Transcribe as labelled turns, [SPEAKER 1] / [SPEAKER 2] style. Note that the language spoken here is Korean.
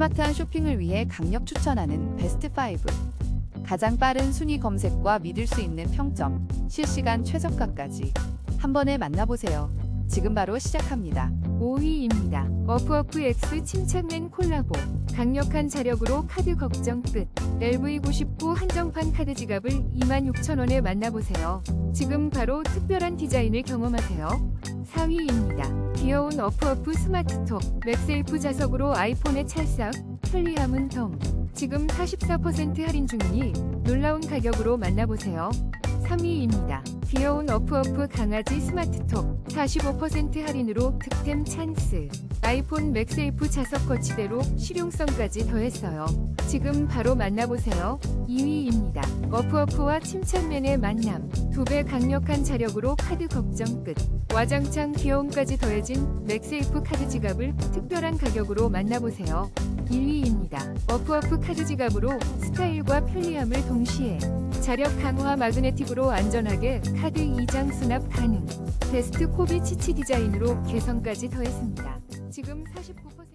[SPEAKER 1] 스마트한 쇼핑을 위해 강력 추천하는 베스트 5. 가장 빠른 순위 검색과 믿을 수 있는 평점, 실시간 최저가까지 한 번에 만나보세요. 지금 바로 시작합니다.
[SPEAKER 2] 5위입니다. 어프어프 X 침착맨 콜라보. 강력한 자력으로 카드 걱정 끝. LV99 한정판 카드 지갑을 26,000원에 만나보세요. 지금 바로 특별한 디자인을 경험하세요. 4위입니다. 귀여운 어프어프 스마트톡. 맥세이프 자석으로 아이폰에 찰싹. 편리함은 덤. 지금 44% 할인 중이니 놀라운 가격으로 만나보세요. 3위입니다. 귀여운 어프어프 강아지 스마트톡 45% 할인으로 득템 찬스 아이폰 맥세이프 자석 거치대로 실용성까지 더했어요. 지금 바로 만나보세요. 2위입니다. 어프어프와 침착맨의 만남 두 배 강력한 자력으로 카드 걱정 끝 와장창 귀여움까지 더해진 맥세이프 카드 지갑을 특별한 가격으로 만나보세요. 1위입니다. 어프어프 카드 지갑으로 스타일과 편리함을 동시에 자력 강화 마그네틱으로 안전하게 카드 2장 수납 가능. 베스트 코비 치치 디자인으로 개성까지 더했습니다. 지금 49%